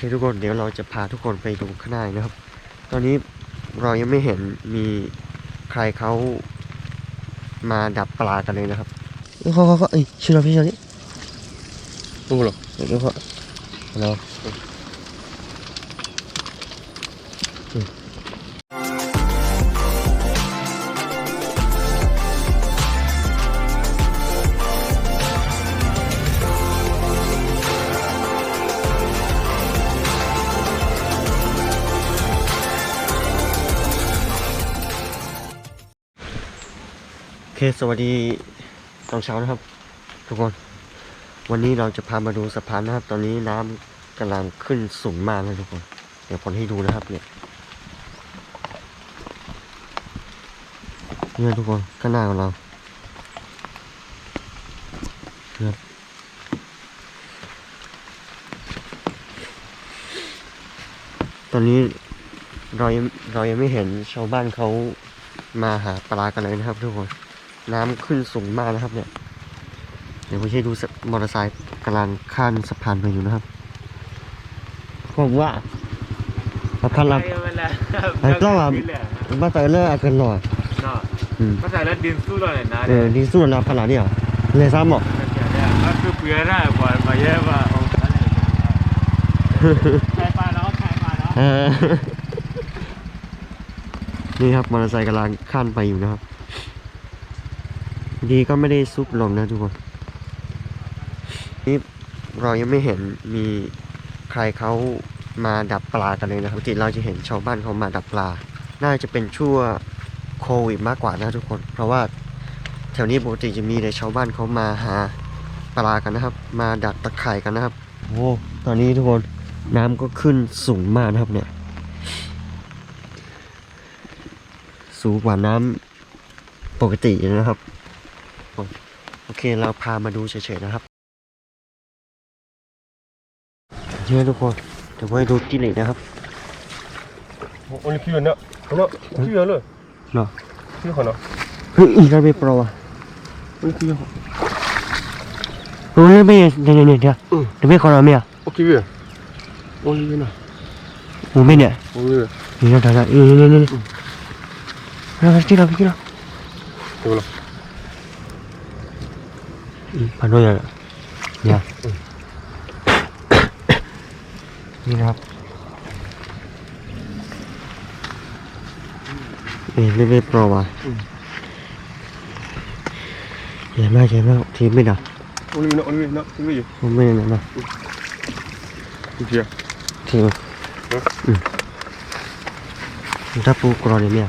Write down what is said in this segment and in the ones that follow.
เคทุกคนเดี๋ยวเราจะพาทุกคนไปดูข้างในนะครับ ตอนนี้เรายังไม่เห็นมีใครเขามาดับปลากันเลยนะครับเขาเขาเขาเอ้ยชื่อเราพี่ชานี่ Tunggu lo. เดี๋ยวเขาเรา ค สวัสดีตอนเช้านะครับ ทุกคน วันนี้เราจะพามาดูสะพานนะครับ ตอนนี้น้ำกำลังขึ้นสูงมากเลยทุกคน เดี๋ยวผมให้ดูนะครับ เนี่ยเนี่ยทุกคนข้างหน้าของเราครับตอนนี้เรายังเรายังไม่เห็นชาวบ้านเขามาหาปลากันเลยนะครับทุกคน น้ำขึ้นสูงมากนะครับ เนี่ย เดี๋ยวผมให้ดูสะมอเตอร์ไซค์กำลังข้ามสะพานไปอยู่นะครับผมว่าสะพานเรา Ay, claro. บ้านแต่เลิกอากันหน่อย No, อืม pasa la din su lo ne na เออดีสุดแล้วพลาเนี่ยเลยซ้ำหมอ Ma tu puera pa pa lleva. Kai pa no, kai pa no. เออนี่ครับมอเตอร์ไซค์กำลังข้ามไปอยู่นะครับ ดีก็ไม่ได้ซุกลงนะทุกคน นี่เรายังไม่เห็นมีใครเขามาดับปลากันเลยนะครับปกติเราจะเห็นชาวบ้านเขามาดับปลา น่าจะเป็นช่วงโควิดมากกว่านะทุกคน เพราะว่าแถวนี้ปกติจะมีแต่ชาวบ้านเขามาหาปลากันนะครับ มาดักตะไคร่กันนะครับ โอ้ตอนนี้ทุกคนน้ำก็ขึ้นสูงมากนะครับเนี่ย สูงกว่าน้ำปกตินะครับ โอเคเราพามาดูเฉยๆนะครับเนี่ยทุกคนเดี๋ยวไปดูจิ้งหรีดนะครับ Only few na. Ano? Few lo. เหรอ Few kono. เฮ้ยอีกแล้วไม่โปรอะ Only few. โอ้ยไม่เนี่ยเนี่ยเนี่ยเดี๋ยวอืมเดี๋ยวไม่ขอเราไม่อะ Okay few. Only few na. โอ้ไม่เนี่ย Only few. นี่นะเดี๋ยวเดี๋ยวนี่นี่นี่นี่เราที่เราที่เรา Tunggu lo. พันด้วยอะเนี่ย นี่นะครับเอ้ยไม่ไม่โปรว่ะใหญ่มากใหญ่มากทีมไม่ดัก Only few na. Only few na. Few. ผมไม่ได้นะ Few. ทีมอืมถ้าปูกรอเนี่ย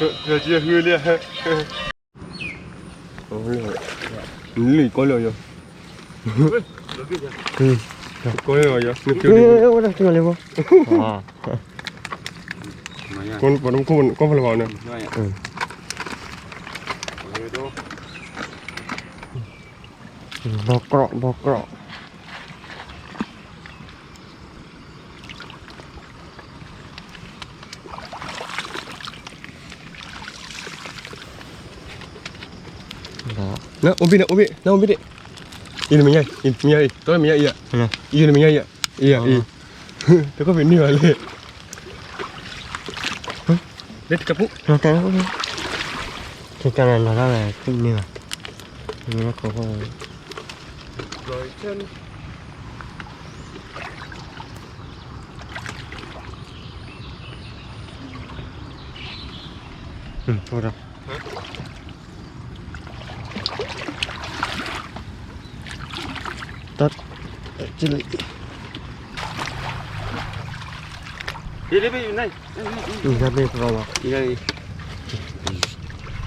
giờ chia ngư lia lì có lời rồi. Ừ. Có lời rồi ừ ừ chưa lên không? Con vào đông con con vào vào nè ừ. Bọc cọ bọc cọ. nè ôm bị nè ôm bị nè ôm bị 나 오비네 오비 나 오비네 ini minyak ini minyak ini tuan minyak iya ini minyak iya iya iya tu có ini balik dia đấy nak kan aku tu kan nak kan aku ini lah ini nak kau rồi chân. Ừ thôi đâu จิลิ đi đi đi này นี่ครับนี่เราอะ đi đây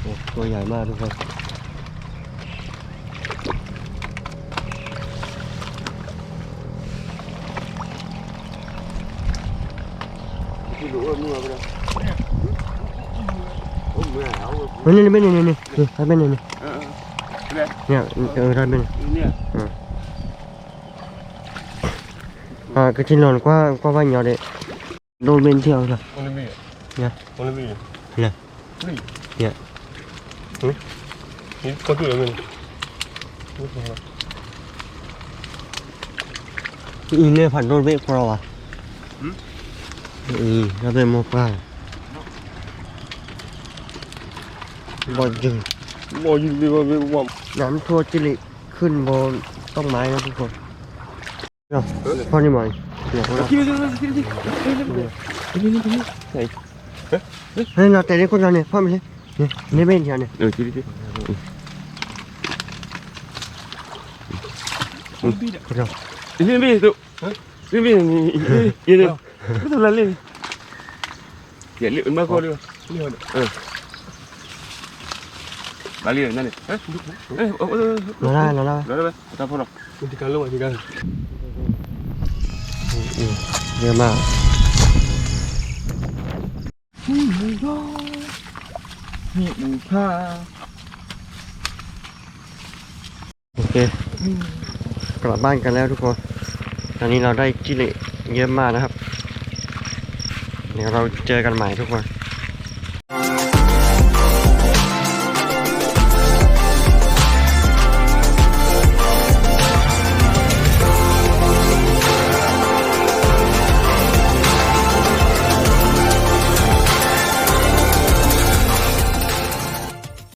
โอ้ตัวใหญ่มากทุกคน cái lũ mưa bây giờ ôm mưa áo นี่นี่ไม่นี่นี่นี่นี่ครับไม่นี่นี่ ờ đây เนี่ยเออได้ไม่นี่ nè อ่าก็ที่นอนกว่าก็ว่าเหนียวเด็โดนเป็นเที่ยวละ con lên bì Nè. con lên bì Nè. bì Nè. Ừ. Nhìn con tuổi mình อีเนี่ยผ่านโดนเวกเราอะหืมอีเราเป็นโมป้าบอลจึง bò gì đi vào bên bò น้ำทั่วจิลิขึ้นบนต้นไม้นะทุกคนเนาะพ่อนี่หมอยเนี่ยพวกเรา kia kia kia kia kia kia kia này เฮ้ ยเราแต่เด็กคนเราเนี่ยพ่อไม่ใช่เนี่ยนี่เป็นเที่ยวเนี่ย ừ kia kia คนเรา lên bì tụ lên bì yên đi cứ thật là lên hiện liệu ba cô đi ừ bà liền này ê ê ê เราได้เราได้ đó đây เยอะมากโอเค กลับบ้านกันแล้วทุกคน ตอนนี้เราได้กิเลเยอะมากนะครับ เดี๋ยวเราเจอกันใหม่ทุกคน